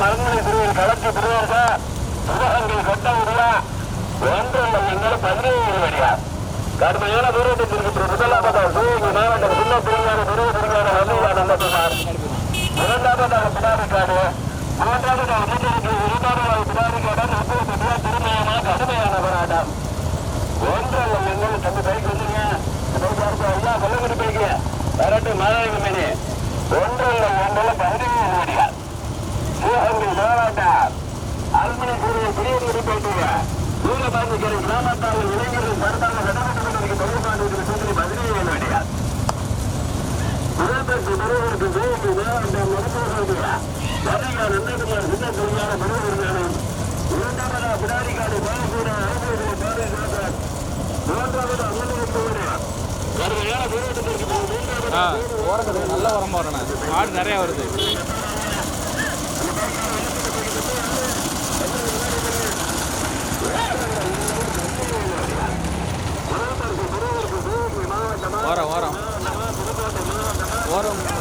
மரங்களை திருவில் கலத்தி திருவார்கள் சிவகங்கை கொட்ட முடியா ஒன்று எங்களை பதினேழு வழியா கடுமையான தூரத்தை தூரத்திற்கு முதலாவதாக சிவகங்கை மாவட்டம் சின்ன திருஞான துருவ திருஞான வல்லையா நந்தகுமார் இரண்டாவதாக பிடாரிக்காடு மூன்றாவதாக வீட்டிற்கு இரண்டாவதாக பிடாரிக்காடு முப்பது திருமயமாக கடுமையான போராட்டம். ஒன்றல்ல எங்களை தம்பி பைக் வந்துருங்க பைக் பார்த்து ஐயா கொல்லங்குடி பைக்கு வரட்டு மாதாயமணி மணி ஒன்றல்ல எங்களை பதினேழு வழியா சிவகங்கை மாவட்டம் அல்மணி கூறிய ஊர போயிட்டீங்க வீரபாண்டிகரை கிராமத்தால் இளைஞர்கள் சரத்தாங்க சட்டமன்றத்திற்கு தொழில்பாண்டிற்கு சொல்லி பதினேழு வழியா புறப்பட்டு பெறுவதற்கு வேறு மாவட்டம் மருத்துவர்களுடைய வரையா நந்தகுமார் சின்ன தொழிலான பெறுவதற்கான பிடாரிக்காடு பாலசூர அரசு மூன்றாவது வரணும் ஆடு நிறைய வருது. 뭐 얼음